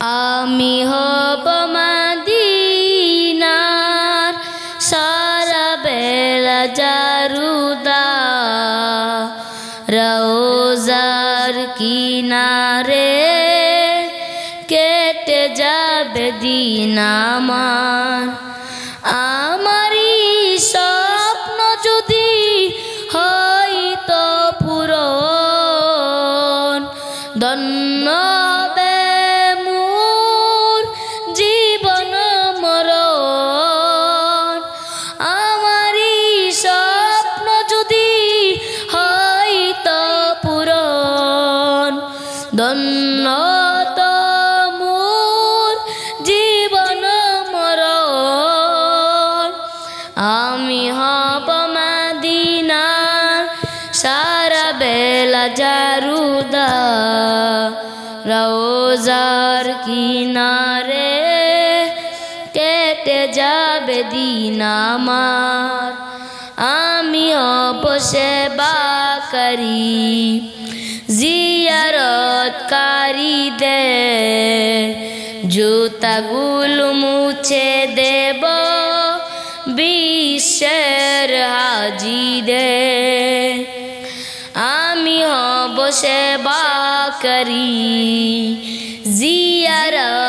আমি হব মাদিনার সারা বেলা জারুদা রোজার কিনারে কেটে যাবে দিন আমার। আমারই স্বপ্ন যদি হয়তো পূরণ, ধন্য ধন্য মোর জীবন মরণ। আমি হব মাদিনা, সারা বেলা জারুদা। রোজার কিনারে কেটে যাবে দিন আমার। আমি অবশ্যে বাকারি জিয়ারতকারীদের জুতাগুলো মুছে দেব বিশ্বের হাজিদের আমি হব সেবা করি জিয়ারত